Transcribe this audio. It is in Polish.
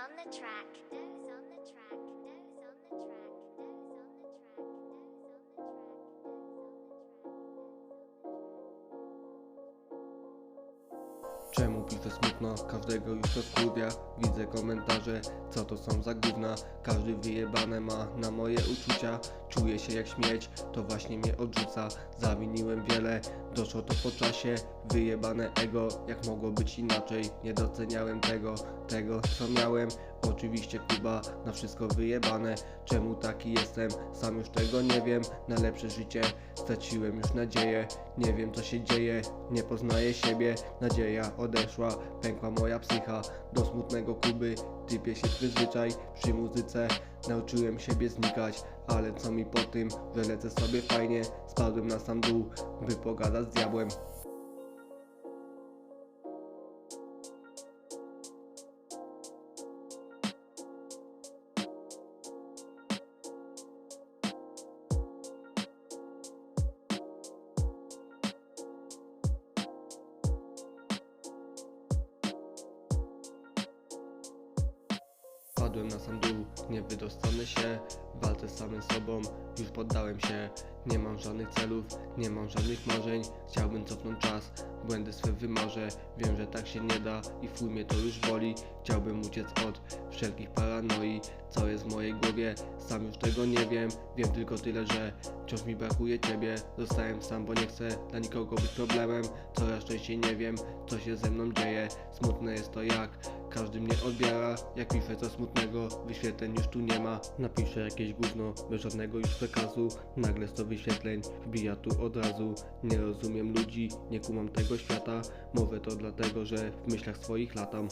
on the track. On the track. On the track. Czemu piszę smutno? Każdego już to skurwia Widzę komentarze, co to są za gówna Każdy wyjebane ma na moje uczucia Czuję się jak śmieć, to właśnie mnie odrzuca Zawiniłem wiele, doszło to po czasie Wyjebane ego, jak mogło być inaczej. Nie doceniałem tego, tego co miałem. Oczywiście Kuba, na wszystko wyjebane. Czemu taki jestem? Sam już tego nie wiem. Na lepsze życie straciłem już nadzieję. Nie wiem co się dzieje, nie poznaję siebie. Nadzieja odeszła, pękła moja psycha. Do smutnego Kuby, typie się przyzwyczaj. Przy muzyce nauczyłem siebie znikać Ale co mi po tym, że lecę sobie fajnie. Spadłem na sam dół, by pogadać z diabłem Padłem na sam dół, nie wydostanę się Walczę z samym sobą, już poddałem się. Nie mam żadnych celów, nie mam żadnych marzeń Chciałbym cofnąć czas, błędy swe wymarzę. Wiem, że tak się nie da i fuj mnie to już boli. Chciałbym uciec od wszelkich paranoi Co jest w mojej głowie, sam już tego nie wiem. Wiem tylko tyle, że wciąż mi brakuje ciebie. Zostałem sam, bo nie chcę dla nikogo być problemem. Coraz częściej nie wiem, co się ze mną dzieje. Smutne jest to jak każdy mnie odbiera. Jak piszę co smutnego, wyświetleń już tu nie ma. Napiszę jakieś gówno, bez żadnego już przekazu. Nagle 100 wyświetleń, wbija tu od razu. Nie rozumiem ludzi, nie kumam tego świata. Mówię to dlatego, że w myślach swoich latam